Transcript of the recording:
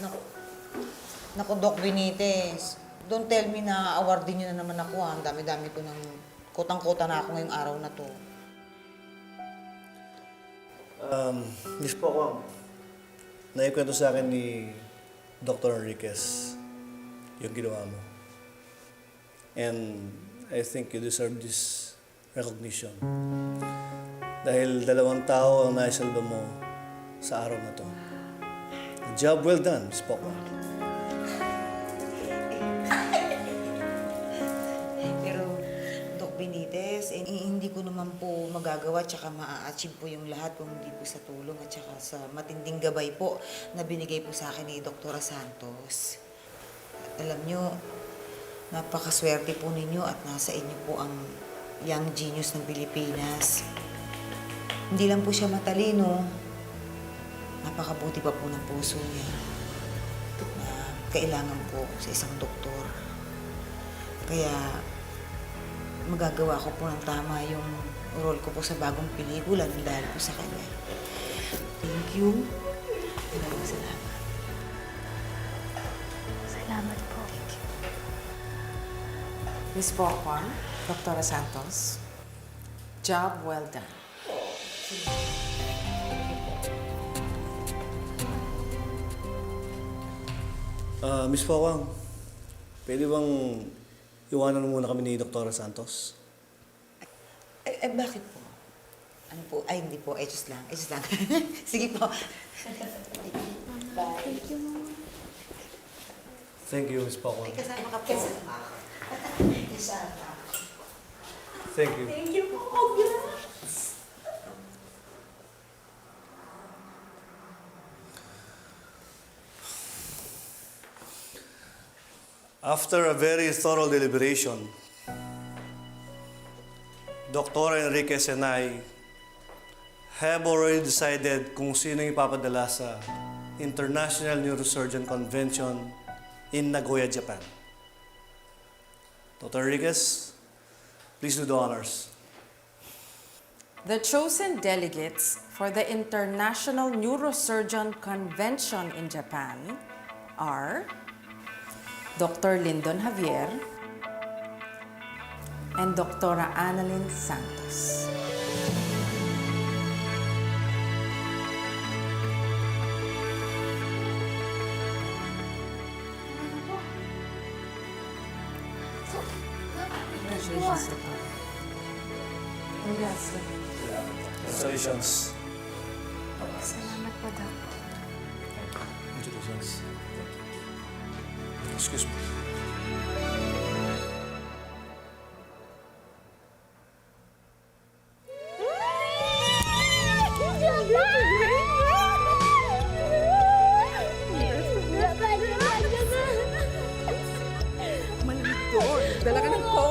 Naku, naku Doc Benitez. Don't tell me na awardin niyo na naman ako ha. Ang dami-dami ko ng kutang-kuta na ako ngayong araw na to. Um, Miss Pokwang, naikwento sa akin ni Dr. Enriquez yung ginawa mo. And I think you deserve this recognition. Dahil dalawang tao ang naisalba mo sa araw na to. Job well done, Miss Pokwang. Pero, Doc Benitez, eh, hindi ko naman po magagawa tsaka maa-achieve po yung lahat kung hindi po sa tulong at tsaka sa matinding gabay po na binigay po sa akin ni Dr. Santos. Alam nyo, napakaswerte po ninyo at nasa inyo po ang young genius ng Pilipinas. Hindi lang po siya matalino, napakabuti pa po ng puso niya na kailangan po sa isang doktor. Kaya magagawa ko po ng tama yung role ko po sa bagong pelikula ng dahil po sa kanya. Thank you. Maraming salamat. Salamat po. Miss Pokwan, Dr. Santos, job well done. Ah, Miss Pokwang, pwede bang iwanan muna kami ni Dr. Santos? Eh, eh, bakit po? Ano po? Ay, hindi po. Eh, just lang. Eh, just lang. Sige po. Thank you, Mama. Thank you, Miss Pokwang. Ay, kasama ka po. Thank you. Thank you po. Congrats. After a very thorough deliberation, Dr. Enriquez and I have already decided kung sino yung ipapadala sa International Neurosurgeon Convention in Nagoya, Japan. Dr. Enriquez, please do the honors. The chosen delegates for the International Neurosurgeon Convention in Japan are Dr. Lyndon Javier and Dr. Annalyn Santos. Congratulations, Dr. Congrats, Dr. Congratulations. Salamat po, Doc. Congratulations. Excuse me. Malamig ko. Dala ka ng coat.